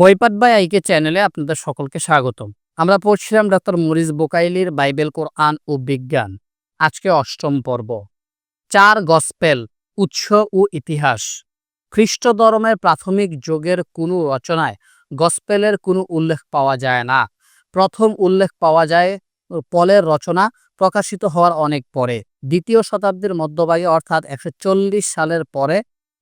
বইপাট by আইকে চ্যানেলে আপনাদের সকলকে স্বাগতম। আমরা পড়ছিলাম ডাক্তার মরিস বোকাইলির বাইবেল, কোরআন ও বিজ্ঞান। আজকে অষ্টম পর্ব। চার গসপেল, উৎস ও ইতিহাস। খ্রিস্ট ধর্মের প্রাথমিক যুগের কোনো রচনায় গসপেলের কোনো উল্লেখ পাওয়া যায় না। প্রথম উল্লেখ পাওয়া যায় পলের রচনা প্রকাশিত হওয়ার অনেক পরে। দ্বিতীয় শতাব্দীর মধ্যভাগে, অর্থাৎ একশো চল্লিশ সালের পরে,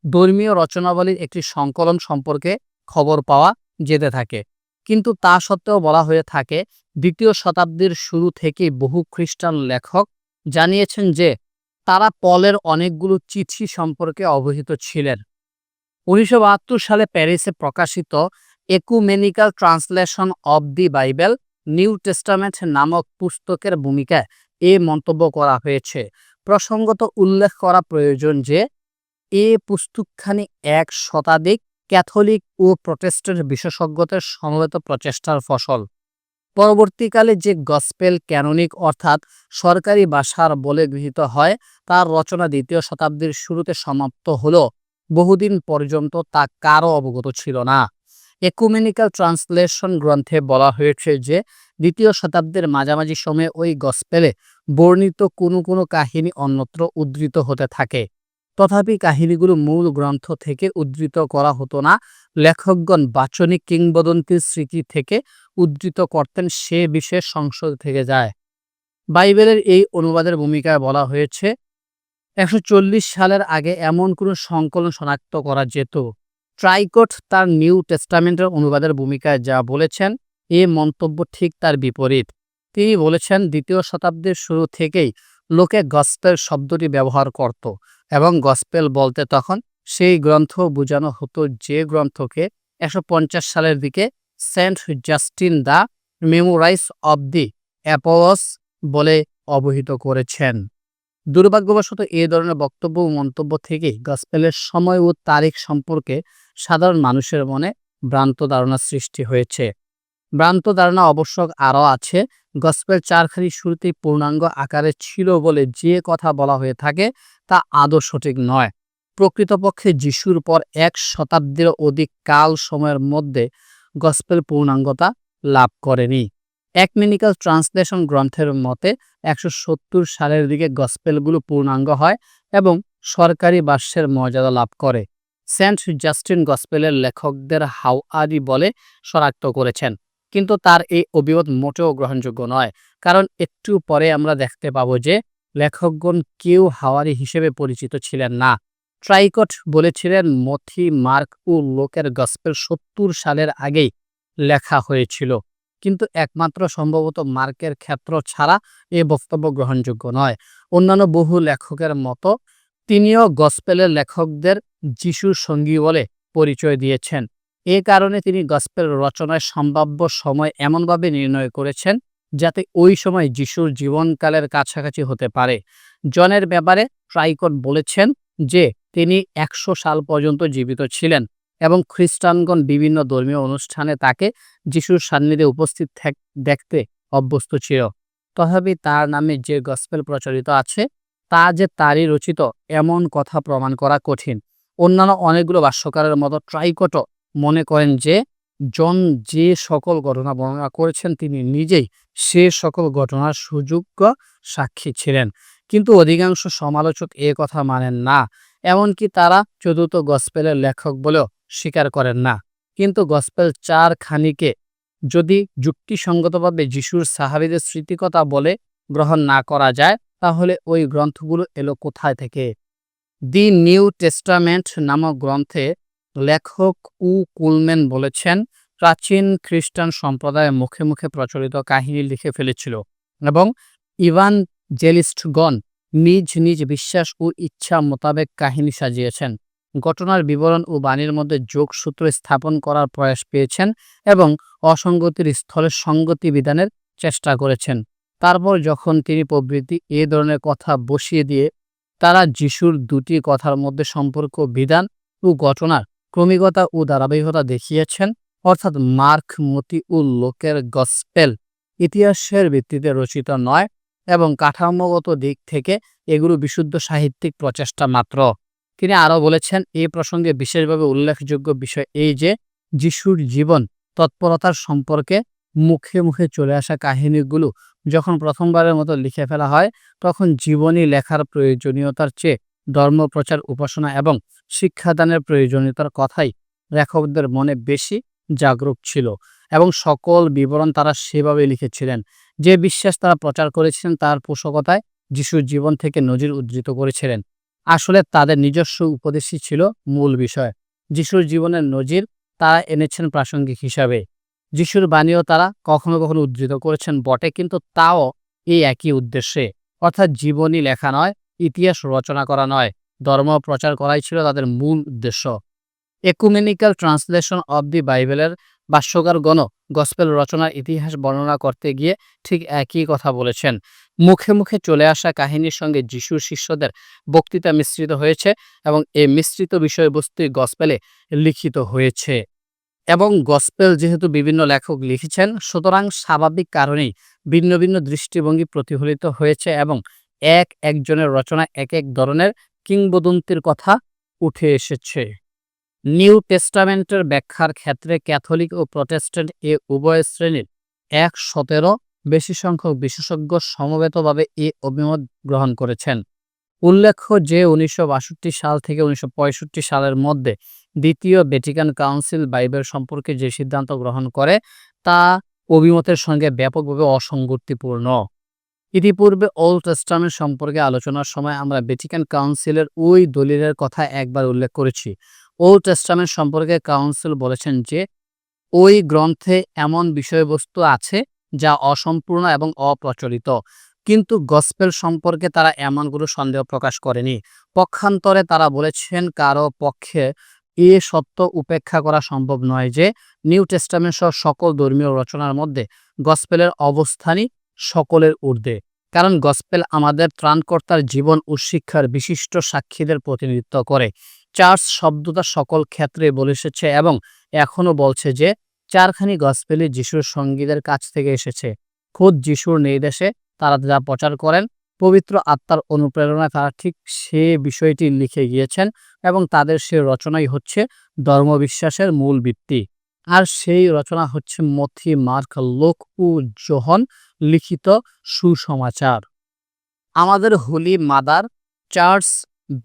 ধর্মীয় রচনাবলীর একটি সংকলন সম্পর্কে খবর পাওয়া যেতে থাকে। কিন্তু তা সত্ত্বেও বলা হয়ে থাকে, দ্বিতীয় শতাব্দীর শুরু থেকেই বহু খ্রিস্টান লেখক জানিয়েছেন যে, তারা পলের অনেকগুলো চিঠি সম্পর্কে অবহিত ছিলেন। উনিশশো সালে প্যারিসে প্রকাশিত ecumenical translation of the Bible, New Testament নামক পুস্তকের ভূমিকায় এ মন্তব্য করা হয়েছে। প্রসঙ্গত উল্লেখ করা প্রয়োজন যে, এ পুস্তকখানি এক শতাধিক ক্যাথলিক ও প্রটেস্টের বিশেষজ্ঞদের সমবেত প্রচেষ্টার ফসল। পরবর্তীকালে যে গসপেল ক্যানোনিক অর্থাৎ সরকারি ভাষার বলে গৃহীত হয়, তার রচনা দ্বিতীয় শতাব্দীর শুরুতে সমাপ্ত হলেও বহুদিন পর্যন্ত তা কারও অবগত ছিল না। একুমেনিক্যাল ট্রান্সলেশন গ্রন্থে বলা হয়েছে যে, দ্বিতীয় শতাব্দীর মাঝামাঝি সময়ে ওই গসপেলে বর্ণিত কোনো কোনো কাহিনী অন্যত্র উদ্ধৃত হতে থাকে। তথাপি কাহিনীগুলো মূল গ্রন্থ থেকে উদ্ধৃত করা হতো না। লেখকগণ বাচনিক কিংবদন্তির স্মৃতি থেকে উদ্ধৃত করতেন সে বিশেষ সংসদ থেকে যায়। বাইবেলের এই অনুবাদের ভূমিকায় বলা হয়েছে, একশো চল্লিশ সালের আগে এমন কোনো সংকলন শনাক্ত করা যেত। ট্রাইকোট তার নিউ টেস্টামেন্টের অনুবাদের ভূমিকায় যা বলেছেন, এ মন্তব্য ঠিক তার বিপরীত। তিনি বলেছেন, দ্বিতীয় শতাব্দীর শুরু থেকেই লোকে গসপেল শব্দটি ব্যবহার করত এবং গসপেল বলতে তখন সেই গ্রন্থ বোঝানো হতো যে গ্রন্থকে একশো পঞ্চাশ সালের দিকে saint Justin the memoirs of the apostles বলে অবহিত করেছেন। দুর্ভাগ্যবশত এ ধরনের বক্তব্য ও মন্তব্য থেকেই গসপেলের সময় ও তারিখ সম্পর্কে সাধারণ মানুষের মনে ভ্রান্ত ধারণা সৃষ্টি হয়েছে। ভ্রান্ত ধারণা অবশ্য আরও আছে। গসপেল চারখানি শুরুতেই পূর্ণাঙ্গ আকারে ছিল বলে যে কথা বলা হয়ে থাকে তা আদৌ সঠিক নয়। প্রকৃতপক্ষে যিশুর পর এক শতাব্দীর অধিক কাল সময়ের মধ্যে গসপেল পূর্ণাঙ্গতা লাভ করেনি। একমিনিক্যাল ট্রান্সলেশন গ্রন্থের মতে একশো সত্তর সালের দিকে গসপেলগুলো পূর্ণাঙ্গ হয় এবং সরকারি বাস্যের মর্যাদা লাভ করে। সেন্ট জাস্টিন গসপেলের লেখকদের হাওয়ারি বলে শনাক্ত করেছেন। কিন্তু তার এই অভিমত মোটেও গ্রহণযোগ্য নয়। কারণ একটু পরে আমরা দেখতে পাবো যে লেখকগণ কেউ হাওয়ারি হিসেবে পরিচিত ছিলেন না। ট্রাইকট বলেছিলেন, মথি, মার্ক ও লোকের গসপেল সত্তর সালের আগেই লেখা হয়েছিল। কিন্তু একমাত্র সম্ভবত মার্কের ক্ষেত্র ছাড়া এ বক্তব্য গ্রহণযোগ্য নয়। অন্যান্য বহু লেখকের মতো তিনিও গসপেলের লেখকদের যিশুর সঙ্গী বলে পরিচয় দিয়েছেন। এ কারণে তিনি গসপেল রচনায় সম্ভাব্য সময় এমনভাবে নির্ণয় করেছেন যাতে ওই সময় যিশুর জীবনকালের কাছাকাছি হতে পারে। জনের ব্যাপারে ট্রাইকট বলেছেন যে, তিনি একশো সাল পর্যন্ত জীবিত ছিলেন এবং খ্রিস্টানগণ বিভিন্ন ধর্মীয় অনুষ্ঠানে তাকে যিশুর সান্নিধ্যে উপস্থিত দেখতে অভ্যস্ত ছিল। তথাপি তার নামে যে গসপেল প্রচলিত আছে, তা যে তারই রচিত এমন কথা প্রমাণ করা কঠিন। অন্যান্য অনেকগুলো ভাষ্যকারের মতো ট্রাইকটও মনে করেন যে, জন যে সকল ঘটনা বর্ণনা করেছেন, তিনি নিজেই সে সকল ঘটনার সুযোগ্য সাক্ষী ছিলেন। কিন্তু অধিকাংশ সমালোচক এ কথা মানেন না, এমনকি তারা চতুর্থ গসপেলের লেখক বলেও স্বীকার করেন না। কিন্তু গসপেল চার খানিকে যদি যুক্তিসঙ্গতভাবে যিশুর সাহাবিদের স্মৃতিকতা বলে গ্রহণ না করা যায়, তাহলে ওই গ্রন্থগুলো এলো কোথায় থেকে? দি নিউ টেস্টামেন্ট নামক গ্রন্থে লেখক উ কুলম্যান বলেছেন, প্রাচীন খ্রিস্টান সম্প্রদায়ের মুখে মুখে প্রচলিত কাহিনী লিখে ফেলেছিল এবং ইভান জেলিস্টগণ নিজ নিজ বিশ্বাস ও ইচ্ছা মোতাবেক কাহিনী সাজিয়েছেন। ঘটনার বিবরণ ও বাণীর মধ্যে যোগসূত্র স্থাপন করার প্রয়াস পেয়েছেন এবং অসঙ্গতির স্থলে সঙ্গতি বিধানের চেষ্টা করেছেন। তারপর যখন তিনি প্রবৃত্তি এ ধরনের কথা বসিয়ে দিয়ে, তারা যিশুর দুটি কথার মধ্যে সম্পর্ক, বিধান ও ঘটনার ক্রমিকতা ও ধারাবাহিকতা দেখিয়েছেন, অর্থাৎ মার্ক মতি ও লোকের গসপেল ইতিহাসের ভিত্তিতে রচিত নয় এবং কাঠামোগত দিক থেকে এগুলো বিশুদ্ধ সাহিত্যিক প্রচেষ্টা মাত্র। তিনি আরও বলেছেন এই প্রসঙ্গে বিশেষভাবে উল্লেখযোগ্য বিষয় এই যে, যিশুর জীবন তৎপরতার সম্পর্কে মুখে মুখে চলে আসা কাহিনীগুলো যখন প্রথমবারের মতো লিখে ফেলা হয়, তখন জীবনী লেখার প্রয়োজনীয়তার চেয়ে ধর্মপ্রচার, উপাসনা এবং শিক্ষাদানের প্রয়োজনীয়তার কথাই লেখকদের মনে বেশি জাগরুক ছিল এবং সকল বিবরণ তারা সেভাবে লিখেছিলেন। যে বিশ্বাস তারা প্রচার করেছিলেন তার পোষকতায় যিশুর জীবন থেকে নজির উদ্ধৃত করেছিলেন। আসলে তাদের নিজস্ব উপদেশই ছিল মূল বিষয়। যিশুর জীবনের নজির তারা এনেছেন প্রাসঙ্গিক হিসাবে। যিশুর বাণীও তারা কখনো কখনো উদ্ধৃত করেছেন বটে, কিন্তু তাও এই একই উদ্দেশ্যে। অর্থাৎ জীবনী লেখা নয় ইতিহাস রচনা করা নয়, ধর্ম প্রচার করাই ছিল তাদের মূল উদ্দেশ্য। একুমেনিক্যাল ট্রান্সলেশন অব দি বাইবেলের ভাষ্যকারগণ গসপেল রচনার ইতিহাস বর্ণনা করতে গিয়ে ঠিক একই কথা বলেছেন। মুখে মুখে চলে আসা কাহিনীর সঙ্গে যিশুর শিষ্যদের বক্তৃতা মিশ্রিত হয়েছে এবং এই মিশ্রিত বিষয়বস্তুই গসপেলে লিখিত হয়েছে। এবং গসপেল যেহেতু বিভিন্ন লেখক লিখেছেন, সুতরাং স্বাভাবিক কারণেই ভিন্ন ভিন্ন দৃষ্টিভঙ্গি প্রতিফলিত হয়েছে এবং এক একজনের রচনা এক এক ধরনের কিংবদন্তির কথা উঠে এসেছে। নিউ টেস্টামেন্টের ব্যাখ্যার ক্ষেত্রে ক্যাথলিক ও প্রটেস্ট্যান্ট এ উভয় শ্রেণির এক সতেরো বেশি সংখ্যক বিশেষজ্ঞ সমবেতভাবে এ অভিমত গ্রহণ করেছেন। উল্লেখ্য যে উনিশশো বাষট্টি সাল থেকে উনিশশো পঁয়ষট্টি সালের মধ্যে দ্বিতীয় ভ্যাটিকান কাউন্সিল বাইবেল সম্পর্কে যে সিদ্ধান্ত গ্রহণ করে, তা অভিমতের সঙ্গে ব্যাপকভাবে অসঙ্গতিপূর্ণ। ইতিপূর্বে ওল্ড টেস্টামেন্ট সম্পর্কে আলোচনার সময় আমরা ভ্যাটিকান কাউন্সিলের ওই দলিলের কথা একবার উল্লেখ করেছি। ওল্ড টেস্টামেন্ট সম্পর্কে কাউন্সিল বলেছেন যে, ওই গ্রন্থে এমন বিষয়বস্তু আছে যা অসম্পূর্ণ এবং অপ্রচলিত, কিন্তু গসপেল সম্পর্কে তারা এমনগুলো সন্দেহ প্রকাশ করেনি। পক্ষান্তরে তারা বলেছেন কারও পক্ষে এ সত্য উপেক্ষা করা সম্ভব নয় যে, নিউ টেস্টামেন্ট সহ সকল ধর্মীয় রচনার মধ্যে গসপেলের অবস্থানই সকলের ঊর্ধ্বে। কারণ গসপেল আমাদের ত্রাণকর্তার জীবন ও শিক্ষার বিশিষ্ট সাক্ষীদের প্রতিনিধিত্ব করে। চার্চ শব্দটা সকল ক্ষেত্রে বলে এসেছে এবং এখনও বলছে যে, চারখানি গসপেলি যিশুর সঙ্গীদের কাছ থেকে এসেছে। খোদ যিশুর নির্দেশে তারা যা প্রচার করেন, পবিত্র আত্মার অনুপ্রেরণায় তারা ঠিক সে বিষয়টি লিখে গিয়েছেন এবং তাদের সে রচনাই হচ্ছে ধর্মবিশ্বাসের মূল ভিত্তি। আর সেই রচনা হচ্ছে মথি মার্ক লোক ও জোহন লিখিত সুসমাচার। আমাদের হোলি মাদার চার্চ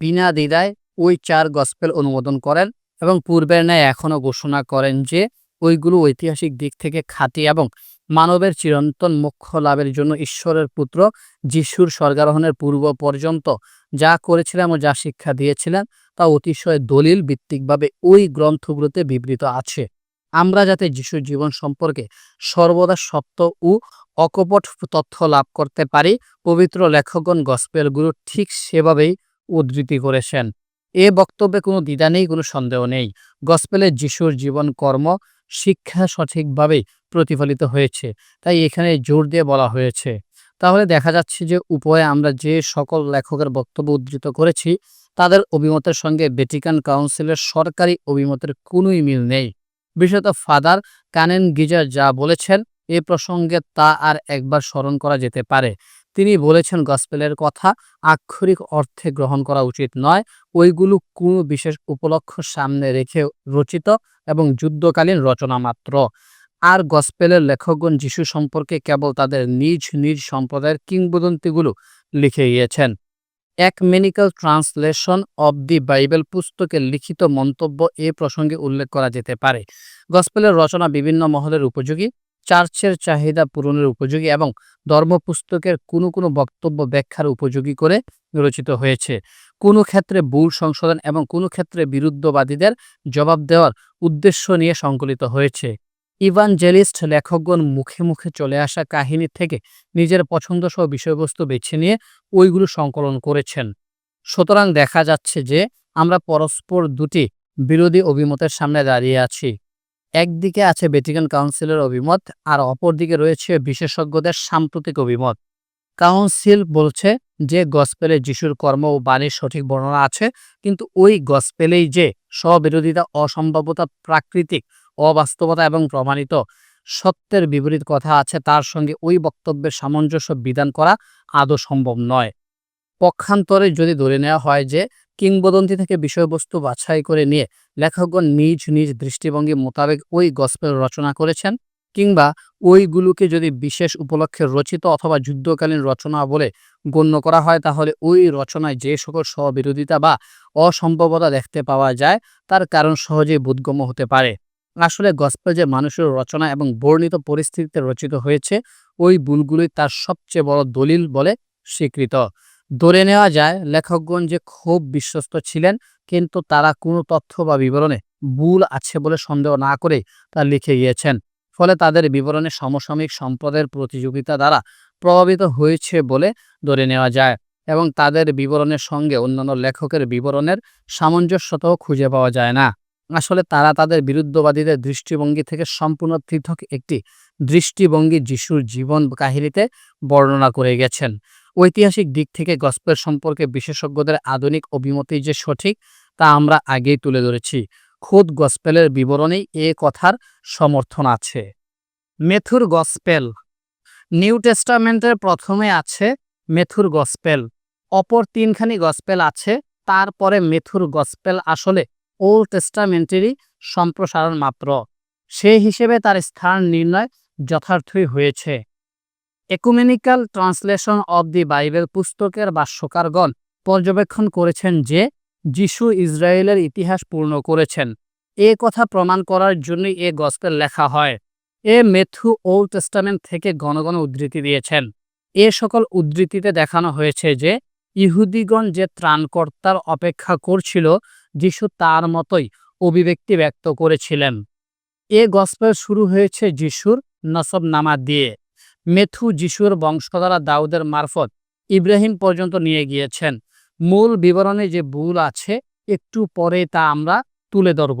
বিনা দ্বিধায় ওই চার গসপেল অনুমোদন করেন এবং পূর্বের ন্যায় এখনও ঘোষণা করেন যে ওইগুলো ঐতিহাসিক দিক থেকে খাঁটি এবং মানবের চিরন্তন মোক্ষ লাভের জন্য ঈশ্বরের পুত্র যিশুর স্বর্গারোহণের পূর্ব পর্যন্ত যা করেছিলেন ও যা শিক্ষা দিয়েছিলেন তা অতিশয় দলিল ভিত্তিকভাবে ওই গ্রন্থগুলোতে বিবৃত আছে। আমরা যাতে যিশুর জীবন সম্পর্কে সর্বদা সত্য ও অকপট তথ্য লাভ করতে পারি, পবিত্র লেখকগণ গসপেলগুলো ঠিক সেভাবেই উদ্ধৃতি করেছেন। এ বক্তব্যে কোনো দ্বিধা নেই, কোনো সন্দেহ নেই। গসপেলের যিশুর জীবন কর্ম শিক্ষা সঠিকভাবেই প্রতিফলিত হয়েছে, তাই এখানে জোর দিয়ে বলা হয়েছে। তাহলে দেখা যাচ্ছে যে উপরে আমরা যে সকল লেখকের বক্তব্য উদ্ধৃত করেছি, তাদের অভিমতের সঙ্গে ভ্যাটিকান কাউন্সিলের সরকারি অভিমতের কোনোই মিল নেই। বিশেষত ফাদার কানেন গিজার যা বলেছেন, এ প্রসঙ্গে তা আর একবার স্মরণ করা যেতে পারে। তিনি বলেছেন, গসপেলের কথা আক্ষরিক অর্থে গ্রহণ করা উচিত নয়। ওইগুলো কোনো বিশেষ উপলক্ষ সামনে রেখে রচিত এবং যুদ্ধকালীন রচনা মাত্র। আর গসপেলের লেখকগণ যিশু সম্পর্কে কেবল তাদের নিজ নিজ সম্প্রদায়ের কিংবদন্তিগুলো লিখে গিয়েছেন। Ecumenical translation of the Bible পুস্তকের লিখিত মন্তব্য এ প্রসঙ্গে উল্লেখ করা যেতে পারে। গসপেলের রচনা বিভিন্ন মহলের উপযোগী, চার্চের চাহিদা পূরণের উপযোগী এবং ধর্মপুস্তকের কোনো কোনো বক্তব্য ব্যাখ্যার উপযোগী করে রচিত হয়েছে। কোনো ক্ষেত্রে ভুল সংশোধন এবং কোনো ক্ষেত্রে বিরুদ্ধবাদীদের জবাব দেওয়ার উদ্দেশ্য নিয়ে সংকলিত হয়েছে। ইভানজেলিস্ট লেখকগণ মুখে মুখে চলে আসা কাহিনী থেকে নিজের পছন্দসহ বিষয়বস্তু বেছে নিয়ে ওইগুলো সংকলন করেছেন। সুতরাং দেখা যাচ্ছে যে আমরা পরস্পর দুটি বিরোধী অভিমতের সামনে দাঁড়িয়ে আছি। একদিকে আছে ভ্যাটিকান কাউন্সিলের অভিমত আর অপরদিকে রয়েছে বিশেষজ্ঞদের সাম্প্রতিক অভিমত। কাউন্সিল বলছে যে গসপেলে যিশুর কর্ম ও বাণীর সঠিক বর্ণনা আছে, কিন্তু ওই গসপেলেই যে স্ববিরোধিতা অসম্ভাব্যতা প্রাকৃতিক অবাস্তবতা এবং প্রমাণিত সত্যের বিপরীত কথা আছে। তার সঙ্গে ওই বক্তব্যের সামঞ্জস্য বিধান করা আদৌ সম্ভব নয়। পক্ষান্তরে যদি ধরে নেওয়া হয় যে কিংবদন্তি থেকে বিষয়বস্তু বাছাই করে নিয়ে লেখকগণ নিজ নিজ দৃষ্টিভঙ্গি মোতাবেক ওই গসপেল রচনা করেছেন, কিংবা ওইগুলোকে যদি বিশেষ উপলক্ষে রচিত অথবা যুদ্ধকালীন রচনা বলে গণ্য করা হয়, তাহলে ওই রচনায় যে সকল স্ববিরোধিতা বা অসম্ভবতা দেখতে পাওয়া যায়, তার কারণ সহজেই বোধগম্য হতে পারে। আসলে গসপেল যে মানুষের রচনা এবং বর্ণিত পরিস্থিতিতে রচিত হয়েছে, ওই ভুলগুলোই তার সবচেয়ে বড় দলিল বলে স্বীকৃত। ধরে নেওয়া যায়, লেখকগণ যে খুব বিশ্বস্ত ছিলেন, কিন্তু তারা কোনো তথ্য বা বিবরণে ভুল আছে বলে সন্দেহ না করে তা লিখে গিয়েছেন। ফলে তাদের বিবরণে সমসাময়িক সম্পদের প্রতিযোগিতা দ্বারা প্রভাবিত হয়েছে বলে ধরে নেওয়া যায় এবং তাদের বিবরণের সঙ্গে অন্যান্য লেখকের বিবরণের সামঞ্জস্যতাও খুঁজে পাওয়া যায় না। আসলে তারা তাদের বিরুদ্ধবাদীদের দৃষ্টিভঙ্গি থেকে সম্পূর্ণ পৃথক একটি দৃষ্টিভঙ্গি যিশুর জীবন কাহিনীতে বর্ণনা করে গেছেন। ঐতিহাসিক দিক থেকে গসপেল সম্পর্কে বিশেষজ্ঞদের আধুনিক অভিমতি যে সঠিক, তা আমরা আগেই তুলে ধরেছি। খোদ গসপেলের বিবরণেই এ কথার সমর্থন আছে। মেথুর গসপেল। নিউ টেস্টামেন্টের প্রথমে আছে মেথুর গসপেল। অপর তিনখানি গসপেল আছে, তারপরে মেথুর গসপেল আসলে ওল্ড টেস্টামেন্টেরই সম্প্রসারণ মাত্র। সেই হিসেবে তার স্থান নির্ণয় যথার্থই হয়েছে। Ecumenical translation of the Bible পুস্তকের ভাষ্যকারগণ পর্যবেক্ষণ করেছেন যে, যিশু ইসরায়েলের ইতিহাস পূর্ণ করেছেন। এ কথা প্রমাণ করার জন্যই এ গসপেল লেখা হয়। এ মেথু ওল্ড টেস্টামেন্ট থেকে ঘন উদ্ধৃতি দিয়েছেন। এ সকল উদ্ধৃতিতে দেখানো হয়েছে যে, ইহুদিগণ যে ত্রাণকর্তার অপেক্ষা করছিল যিশু তার মতোই অভিব্যক্তি ব্যক্ত করেছিলেন। এ গসপেল শুরু হয়েছে যিশুর নসব নামা দিয়ে। মেথু যিশুর বংশধারা দাউদের মারফত ইব্রাহিম পর্যন্ত নিয়ে গিয়েছেন। মূল বিবরণে যে ভুল আছে, একটু পরে তা আমরা তুলে ধরব।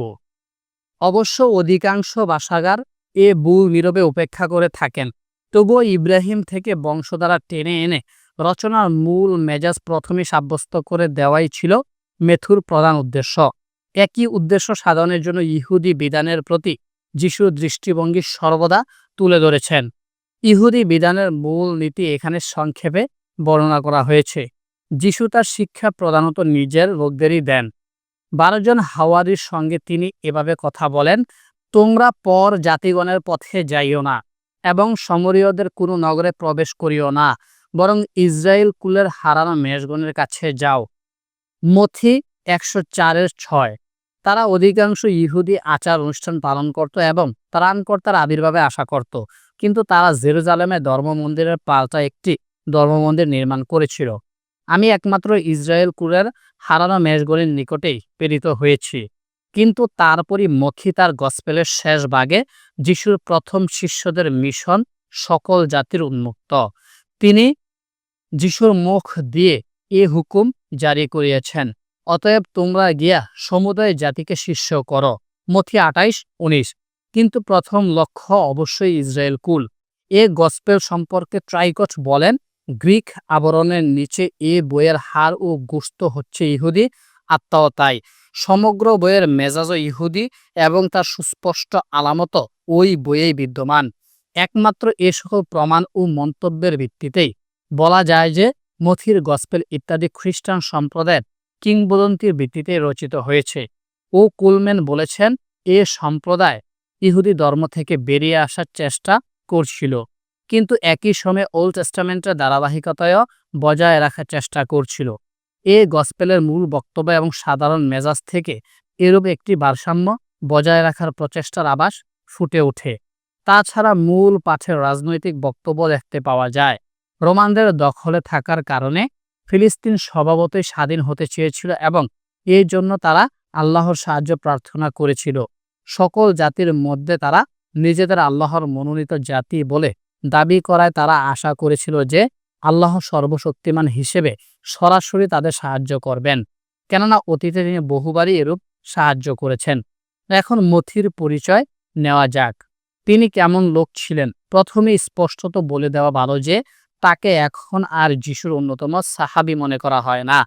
অবশ্য অধিকাংশ ভাষাগার এ ভুল নীরবে উপেক্ষা করে থাকেন। তবুও ইব্রাহিম থেকে বংশধারা টেনে এনে রচনার মূল মেজাজ প্রথমে সাব্যস্ত করে দেওয়াই ছিল মেথুর প্রধান উদ্দেশ্য। একই উদ্দেশ্য সাধনের জন্য ইহুদি বিধানের প্রতি যিশুর দৃষ্টিভঙ্গি সর্বদা তুলে ধরেছেন। ইহুদি বিধানের মূল নীতি এখানে সংক্ষেপে বর্ণনা করা হয়েছে। যিশু তার শিক্ষা প্রধানত নিজের লোকদেরই দেন। বারোজন হাওয়ারির সঙ্গে তিনি এভাবে কথা বলেন, তোমরা পর জাতিগণের পথে যাইও না এবং সমরীয়দের কোনো নগরে প্রবেশ করিও না, বরং ইসরায়েল কুলের হারানো মেষগণের কাছে যাও। মথি একশো চারের ছয়। তারা অধিকাংশ ইহুদি আচার অনুষ্ঠান পালন করত এবং ত্রাণকর্তার আবির্ভাবে আশা করত। কিন্তু তারা জেরুজালেমে ধর্মমন্দিরের পাল্টা একটি ধর্মমন্দির নির্মাণ করেছিল। আমি একমাত্র ইসরায়েল কুলের হারানো মেষগণের নিকটেই প্রেরিত হয়েছি। কিন্তু তারপরই মক্ষী তার গসপেলের শেষ ভাগে যিশুর প্রথম শিষ্যদের মিশন সকল জাতির উন্মুক্ত। তিনি যিশুর মুখ দিয়ে এ হুকুম জারি করিয়েছেন। অতএব তোমরা গিয়া সমুদায় জাতিকে শিষ্য করো। মথি আটাইশ উনিশ। কিন্তু প্রথম লক্ষ্য অবশ্যই ইসরায়েল কুল। এ গসপেল সম্পর্কে ট্রাইকট বলেন, গ্রিক আবরণের নিচে এ বইয়ের হার ও গোস্ত হচ্ছে ইহুদি, আত্মাও তাই। সমগ্র বইয়ের মেজাজও ইহুদি এবং তার সুস্পষ্ট আলামত ওই বইয়েই বিদ্যমান। একমাত্র এ সকল প্রমাণ ও মন্তব্যের ভিত্তিতেই। বলা যায় যে মথির গসপেল ইত্যাদি খ্রিস্টান সম্প্রদায়ের কিংবদন্তির ভিত্তিতে রচিত হয়েছে। ও কুলম্যান বলেছেন, এ সম্প্রদায় ইহুদি ধর্ম থেকে বেরিয়ে আসার চেষ্টা করছিল, কিন্তু একই সময়ে ওল্ড টেস্টামেন্টের ধারাবাহিকতায়ও বজায় রাখার চেষ্টা করছিল। এ গসপেলের মূল বক্তব্য এবং সাধারণ মেজাজ থেকে এরূপ একটি ভারসাম্য বজায় রাখার প্রচেষ্টার আবাস ফুটে ওঠে। তাছাড়া মূল পাঠের রাজনৈতিক বক্তব্য দেখতে পাওয়া যায়। রোমানদের দখলে থাকার কারণে ফিলিস্তিন স্বভাবতই স্বাধীন হতে চেয়েছিল এবং এই জন্য তারা আল্লাহর সাহায্য প্রার্থনা করেছিল। সকল জাতির মধ্যে তারা নিজেদের আল্লাহর মনোনীত জাতি বলে দাবি করায় তারা আশা করেছিল যে আল্লাহ সর্বশক্তিমান হিসেবে সরাসরি তাদের সাহায্য করবেন। কেননা অতীতে তিনি বহুবারই এরূপ সাহায্য করেছেন। এখন মথির পরিচয় নেওয়া যাক। তিনি কেমন লোক ছিলেন? প্রথমে স্পষ্টত বলে দেওয়া ভালো যে তাকে এখন আর যিশুর অন্যতম সাহাবি মনে করা হয় না।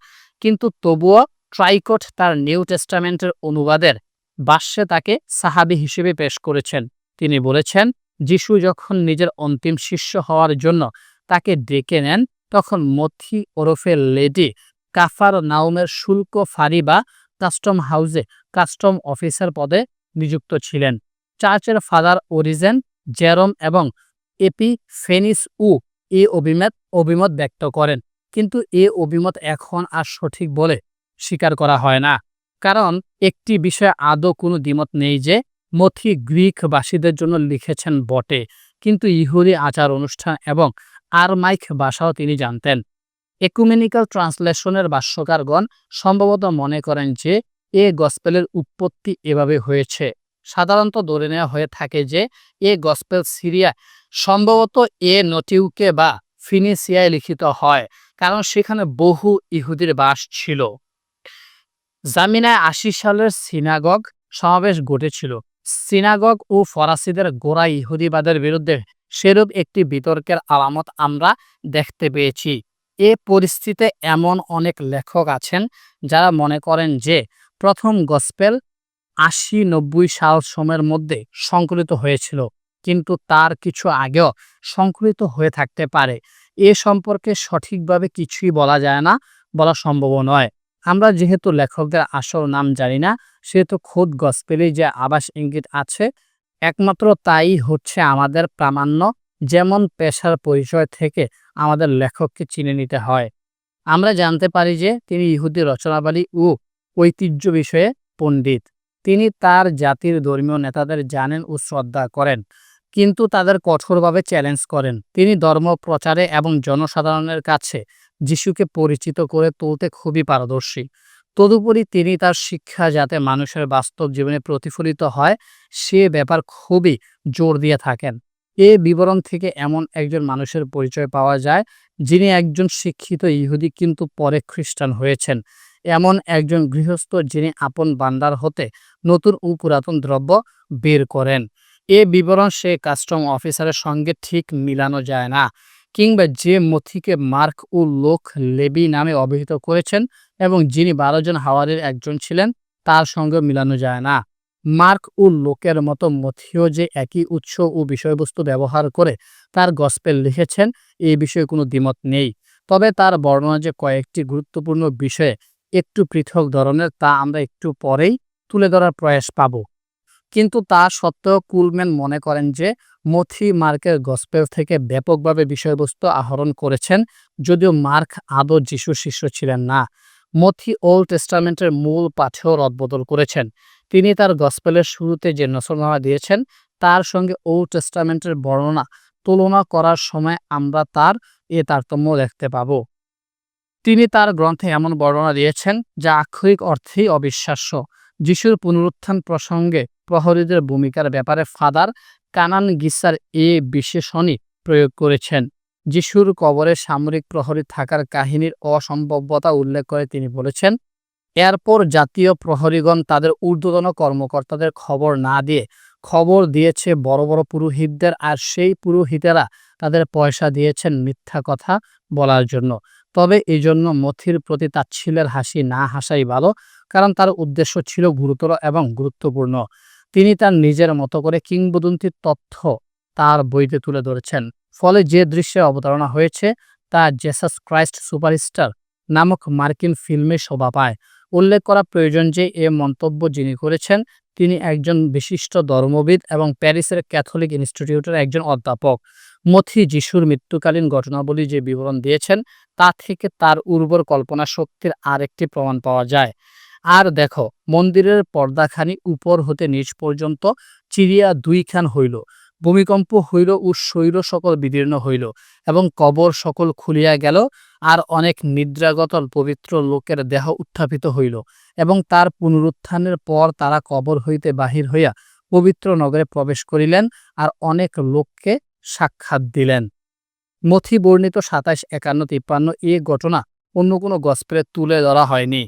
কিন্তু তবুও ট্রাইকট তার নিউ টেস্টামেন্টের অনুবাদের বাস্যে তাকে সাহাবি হিসেবে পেশ করেছেন। তিনি বলেছেন, যিশু যখন নিজের অন্তিম শিষ্য হওয়ার জন্য তাকে ডেকে নেন, তখন মথি ওরফে লেডি কাফার নাউমের শুল্ক ফাঁড়ি বা কাস্টম হাউসে কাস্টম অফিসার পদে নিযুক্ত ছিলেন। চার্চের ফাদার ওরিজেন জেরম এবং এপি ফেনিস উ এ অভিমত অভিমত ব্যক্ত করেন। কিন্তু এ অভিমত এখন আর সঠিক বলে স্বীকার করা হয় না। কারণ একটি বিষয়ে আদৌ কোনো দ্বিমত নেই যে, মথি গ্রিকবাসীদের জন্য লিখেছেন বটে। কিন্তু ইহুদি আচার অনুষ্ঠান এবং আরমাইক ভাষাও তিনি জানতেন। একুমেনিক্যাল ট্রান্সলেশনের ভাষ্যকারগণ সম্ভবত মনে করেন যে, এ গসপেলের উৎপত্তি এভাবে হয়েছে। সাধারণত ধরে নেওয়া হয়ে থাকে যে, এ গসপেল সিরিয়া সম্ভবত এ নটিউকে বা ফিনিসিয়ায় লিখিত হয়, কারণ সেখানে বহু ইহুদির বাস ছিল। জামিনায় আশি সালের সিনাগগ সমাবেশ ঘটেছিল। সিনাগগ ও ফরাসিদের গোড়া ইহুদিবাদের বিরুদ্ধে সেরূপ একটি বিতর্কের আলামত আমরা দেখতে পেয়েছি। এ পরিস্থিতিতে এমন অনেক লেখক আছেন যারা মনে করেন যে প্রথম গসপেল আশি নব্বই সাল সময়ের মধ্যে সংকলিত হয়েছিল। কিন্তু তার কিছু আগেও সংকলিত হয়ে থাকতে পারে। এ সম্পর্কে সঠিকভাবে কিছুই বলা যায় না, বলা সম্ভব নয়। আমরা যেহেতু লেখকদের আসল নাম জানি না, সেহেতু খোদ গসপেলে যে আবাস ইঙ্গিত আছে, একমাত্র তাই হচ্ছে আমাদের প্রামাণ্য, যেমন পেশার পরিচয় থেকে আমাদের লেখককে চিনে নিতে হয়। আমরা জানতে পারি যে তিনি ইহুদি রচনাবলী ও ঐতিহ্য বিষয়ে পণ্ডিত। তিনি তার জাতির ধর্মীয় নেতাদের জানেন ও শ্রদ্ধা করেন। কিন্তু তাদের কঠোরভাবে চ্যালেঞ্জ করেন। তিনি ধর্ম প্রচারে এবং জনসাধারণের কাছে যিশুকে পরিচিত করে তুলতে খুবই পারদর্শী। তদুপরি তিনি তার শিক্ষা যাতে মানুষের বাস্তব জীবনে প্রতিফলিত হয়, সে ব্যাপার খুবই জোর দিয়ে থাকেন। এ বিবরণ থেকে এমন একজন মানুষের পরিচয় পাওয়া যায়, যিনি একজন শিক্ষিত ইহুদি কিন্তু পরে খ্রিস্টান হয়েছেন। এমন একজন গৃহস্থ যিনি আপন বান্দার হতে নতুন ও পুরাতন দ্রব্য বের করেন। এ বিবরণ সে কাস্টম অফিসারের সঙ্গে ঠিক মিলানো যায় না কিংবা যে মথিকে মার্ক ও লোক লেবি নামে অভিহিত করেছেন এবং যিনি বারো জন হাওয়ারের একজন ছিলেন, তার সঙ্গে মিলানো যায় না। মার্ক ও লোকের মতো মথিও যে একই উৎস ও বিষয়বস্তু ব্যবহার করে তার গসপেল লিখেছেন এই বিষয়ে কোনো দ্বিমত নেই। তবে তার বর্ণনা যে কয়েকটি গুরুত্বপূর্ণ বিষয়ে একটু পৃথক ধরনের তা আমরা একটু পরেই তুলে ধরার প্রয়াস পাব। কিন্তু তা সত্ত্বেও কুলম্যান মনে করেন যে মথি মার্কের গসপেল থেকে ব্যাপকভাবে বিষয়বস্তু আহরণ করেছেন, যদিও মার্ক আদৌ যিশু শিষ্য ছিলেন না। মথি ওল্ড টেস্টামেন্টের মূল পাঠেও রদবদল করেছেন। তিনি তার গসপেলের শুরুতে যে নসরনামা দিয়েছেন, তার সঙ্গে ওল্ড টেস্টামেন্টের বর্ণনা তুলনা করার সময় আমরা তার এ তারতম্য দেখতে পাব। তিনি তার গ্রন্থে এমন বর্ণনা দিয়েছেন, যা আক্ষরিক অর্থেই অবিশ্বাস্য। যিশুর পুনরুত্থান প্রসঙ্গে প্রহরীদের ভূমিকার ব্যাপারে ফাদার কানান গিসার এ বিশেষণই প্রয়োগ করেছেন। যিশুর কবরে সামরিক প্রহরী থাকার কাহিনীর অসম্ভবতা উল্লেখ করে তিনি বলেছেন, এরপর জাতীয় প্রহরীগণ তাদের ঊর্ধ্বতন কর্মকর্তাদের খবর না দিয়ে খবর দিয়েছে বড় বড় পুরোহিতদের আর সেই পুরোহিতেরা তাদের পয়সা দিয়েছেন মিথ্যা কথা বলার জন্য। তবে এই জন্য মথির প্রতি তাচ্ছিলের হাসি না হাসাই ভালো, কারণ তার উদ্দেশ্য ছিল গুরুতর এবং গুরুত্বপূর্ণ। তিনি তার নিজের মতো করে কিংবদন্তির তথ্য তার বইতে তুলে ধরেছেন। ফলে যে দৃশ্যে অবতারণা হয়েছে, তা জেসাস ক্রাইস্ট সুপারস্টার নামক মার্কিন ফিল্মে শোভা পায়। উল্লেখ করা প্রয়োজন যে, এ মন্তব্য যিনি করেছেন, তিনি একজন বিশিষ্ট ধর্মবিদ এবং প্যারিসের ক্যাথলিক ইনস্টিটিউটের একজন অধ্যাপক। মথি যিশুর মৃত্যুকালীন ঘটনাবলী যে বিবরণ দিয়েছেন, তা থেকে তার উর্বর কল্পনা শক্তির আরেকটি প্রমাণ পাওয়া যায়। আর দেখো, মন্দিরের পর্দাখানি উপর হতে নিচ পর্যন্ত চিরিয়া দুইখান হইল। ভূমিকম্প হইল ও শৈল সকল বিদীর্ণ হইল এবং কবর সকল খুলিয়া গেল আর অনেক নিদ্রাগত পবিত্র লোকের দেহ উত্থাপিত হইল এবং তার পুনরুত্থানের পর তারা কবর হইতে বাহির হইয়া পবিত্র নগরে প্রবেশ করিলেন আর অনেক লোককে সাক্ষাৎ দিলেন। মথি বর্ণিত সাতাশ একান্ন তিপ্পান্ন এ ঘটনা অন্য কোনো গসপেলে তুলে ধরা হয়নি।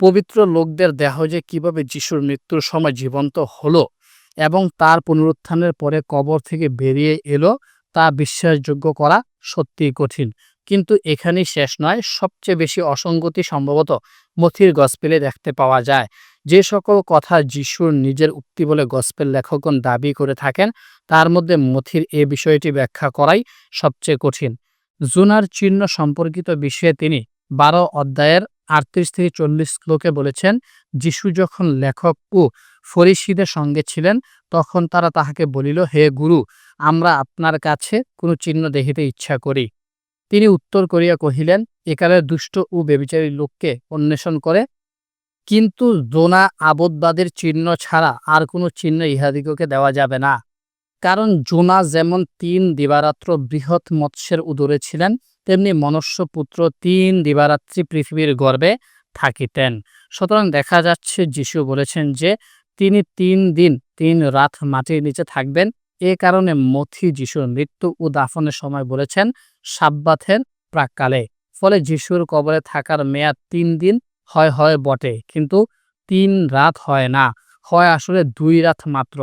পবিত্র লোকদের দেহ যে কীভাবে যিশুর মৃত্যুর সময় জীবন্ত হলো এবং তার পুনরুত্থানের পরে কবর থেকে বেরিয়ে এলো, তা বিশ্বাসযোগ্য করা সত্যিই কঠিন। কিন্তু এখানেই শেষ নয়, সবচেয়ে বেশি অসঙ্গতি সম্ভবত মথির গসপেলে দেখতে পাওয়া যায়। যে সকল কথা যিশুর নিজের উক্তি বলে গসপেল লেখকগণ দাবি করে থাকেন, তার মধ্যে মথির এ বিষয়টি ব্যাখ্যা করাই সবচেয়ে কঠিন। জুনার চিহ্ন সম্পর্কিত বিষয়ে তিনি বারো অধ্যায়ের আটত্রিশ থেকে চল্লিশ শ্লোকে বলেছেন, যিশু যখন লেখক ও ফরিসিদের সঙ্গে ছিলেন, তখন তারা তাহাকে বলিল, হে গুরু, আমরা আপনার কাছে কোনো চিহ্ন দেখিতে ইচ্ছা করি। তিনি উত্তর করিয়া কহিলেন একালের দুষ্ট ও বেবিচারী লোককে অন্বেষণ করে, কিন্তু জোনা আবদবাদের চিহ্ন ছাড়া আর কোনো চিহ্ন ইহাদিগকে দেওয়া যাবে না। কারণ জোনা যেমন তিন দিবারাত্র বৃহৎ মৎস্যের উদরে ছিলেন তেমনি মনুষ্যপুত্র তিন দিবারাত্রি পৃথিবীর গর্ভে থাকিতেন। সুতরাং দেখা যাচ্ছে যিশু বলেছেন যে, তিনি তিন দিন, তিন রাত মাটির নিচে থাকবেন। এ কারণে মথি যিশুর মৃত্যু ও দাফনের সময় বলেছেন সাব্বাথের প্রাককালে। ফলে যিশুর কবরে থাকার মেয়াদ তিন দিন, হয় হয় বটে। কিন্তু তিন রাত হয় না, হয় আসলে দুই রাত মাত্র।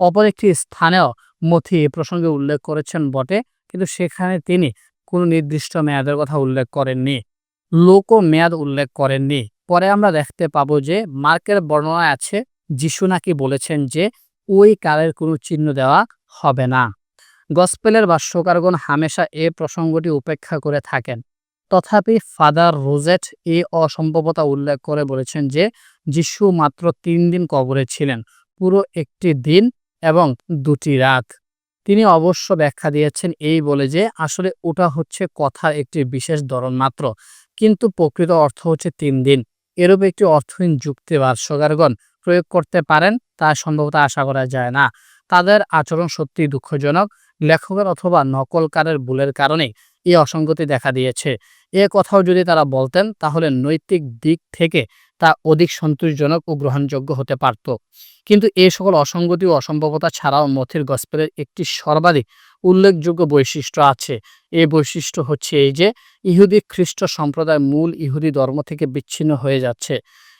অপর একটি স্থানেও মথি এ প্রসঙ্গে উল্লেখ করেছেন বটে। কিন্তু সেখানে তিনি কোনো নির্দিষ্ট মেয়াদের কথা উল্লেখ করেননি। লোক মেয়াদ উল্লেখ করেননি। পরে আমরা দেখতে পাবো যে মার্কের বর্ণনায় আছে, যিশু নাকি বলেছেন যে ওই কালের কোনো চিহ্ন দেওয়া হবে না। গসপেলের ভাষ্যকারগণ হামেশা এ প্রসঙ্গটি উপেক্ষা করে থাকেন। তথাপি ফাদার রোজেট এই অসম্ভবতা উল্লেখ করে বলেছেন যে যিশু মাত্র তিন দিন কবরে ছিলেন, পুরো একটি দিন এবং দুটি রাত। তিনি অবশ্য ব্যাখ্যা দিয়েছেন এই বলে যে, আসলে ওটা হচ্ছে কথার একটি বিশেষ ধরন মাত্র। কিন্তু প্রকৃত অর্থ হচ্ছে তিন দিন। এরূপ একটি অর্থহীন যুক্তি ভাষ্যকারগণ প্রয়োগ করতে পারেন, তা সম্ভবত আশা করা যায় না। তাদের আচরণ সত্যি দুঃখজনক। লেখকের অথবা নকলকারের ভুলের কারণে এই অসঙ্গতি দেখা দিয়েছে। এ কথাও যদি তারা বলতেন, তাহলে নৈতিক দিক থেকে তা অধিক সন্তোষজনক ও গ্রহণযোগ্য হতে পারত। কিন্তু এই সকল অসঙ্গতি ও অসম্ভবতা ছাড়াও মথির গসপেলের একটি সর্বাধিক উল্লেখযোগ্য বৈশিষ্ট্য আছে। এই বৈশিষ্ট্য হচ্ছে এই যে, ইহুদি খ্রিস্ট সম্প্রদায় মূল ইহুদি ধর্ম থেকে বিচ্ছিন্ন হয়ে যাচ্ছে।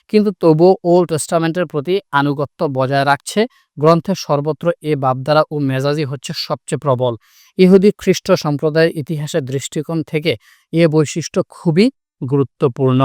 কিন্তু তবু ওল্ড টেস্টামেন্টের প্রতি আনুগত্য বজায় রাখছে। গ্রন্থের সর্বত্র এ বাপদারা ও মেজাজি হচ্ছে সবচেয়ে প্রবল। ইহুদি খ্রিস্ট সম্প্রদায়ের ইতিহাসের দৃষ্টিকোণ থেকে এ বৈশিষ্ট্য খুবই গুরুত্বপূর্ণ।